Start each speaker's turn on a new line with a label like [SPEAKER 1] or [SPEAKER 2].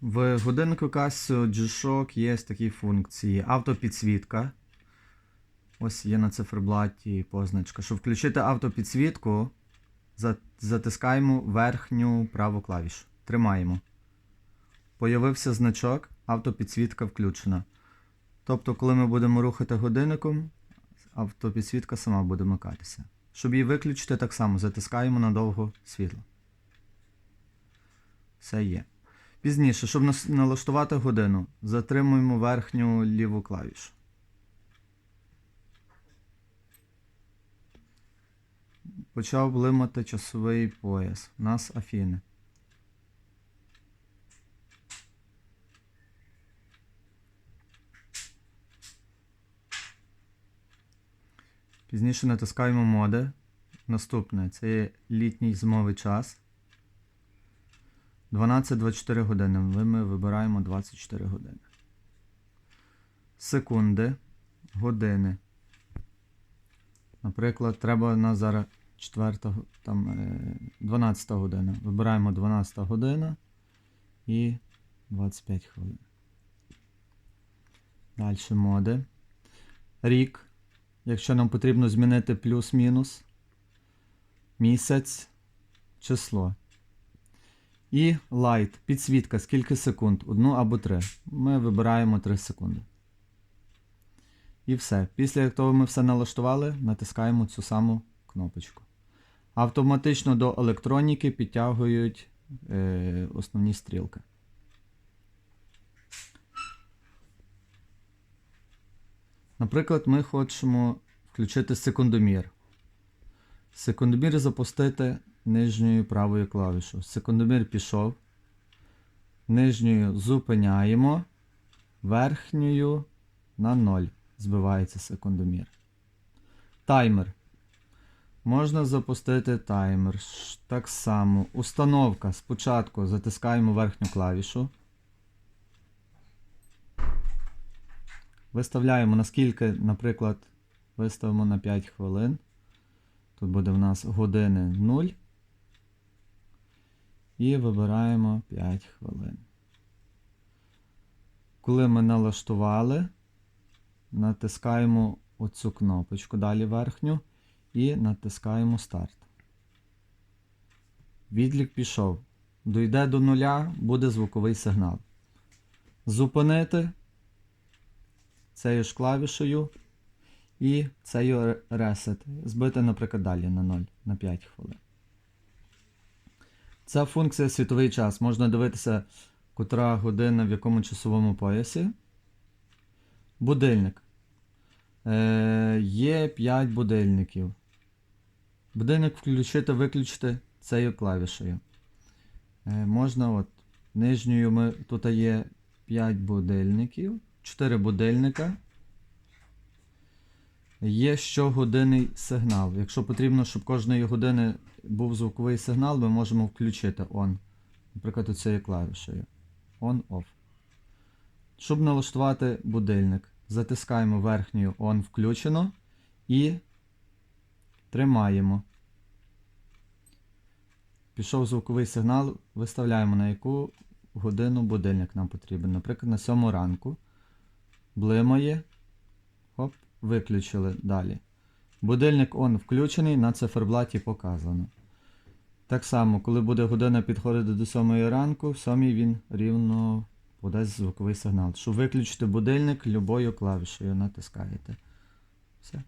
[SPEAKER 1] В годиннику Casio G-Shock є такі функції. Автопідсвітка. Ось є на циферблаті позначка. Щоб включити автопідсвітку, затискаємо верхню праву клавішу. Тримаємо. Появився значок, автопідсвітка включена. Тобто, коли ми будемо рухати годинником, автопідсвітка сама буде вмикатися. Щоб її виключити, так само затискаємо надовго світло. Все є. Пізніше, щоб налаштувати годину, затримуємо верхню ліву клавішу. Почав блимати часовий пояс. У нас Афіни. Пізніше натискаємо моди. Наступне це літній зимовий час. 12-24 години. Ми вибираємо 24 години. Секунди. Години. Наприклад, треба на зараз 4, там, е, 12 година. Вибираємо 12 година і 25 хвилин. Далі моди. Рік. Якщо нам потрібно змінити плюс-мінус. Місяць. Число. І light, підсвітка, скільки секунд? Одну або три. Ми вибираємо 3 секунди. І все. Після того ми все налаштували, натискаємо цю саму кнопочку. Автоматично до електроніки підтягують е, основні стрілки. Наприклад, ми хочемо включити секундомір. Секундомір запустити нижньою правою клавішою. Секундомір пішов. Нижньою зупиняємо. Верхньою на 0 збивається секундомір. Таймер. Можна запустити таймер. Так само. Установка. Спочатку затискаємо верхню клавішу. Виставляємо наскільки, наприклад, виставимо на 5 хвилин. Тут буде в нас години 0. І вибираємо 5 хвилин. Коли ми налаштували, натискаємо оцю кнопочку далі верхню і натискаємо старт. Відлік пішов. Дойде до нуля, буде звуковий сигнал. Зупинити цією ж клавішею і цею reset. Збити, наприклад, далі на 0 на 5 хвилин. Ця функція світовий час. Можна дивитися, котра година в якому часовому поясі. Будильник. Е, є 5 будильників. Будильник включити, виключити цією клавішею. Е, можна от нижньою ми, тут є 5 будильників, 4 будильника. Є щогодинний сигнал. Якщо потрібно, щоб кожної години був звуковий сигнал, ми можемо включити on. Наприклад, оцією клавішею. On-off. Щоб налаштувати будильник, затискаємо верхньою on включено і тримаємо. Пішов звуковий сигнал, виставляємо на яку годину будильник нам потрібен. Наприклад, на 7 ранку. Блимає. Хоп, виключили далі. Будильник он включений, на циферблаті показано. Так само, коли буде година підходити до 7 ранку, в 7 він рівно подасть звуковий сигнал. Щоб виключити будильник, любою клавішею натискаєте. Все.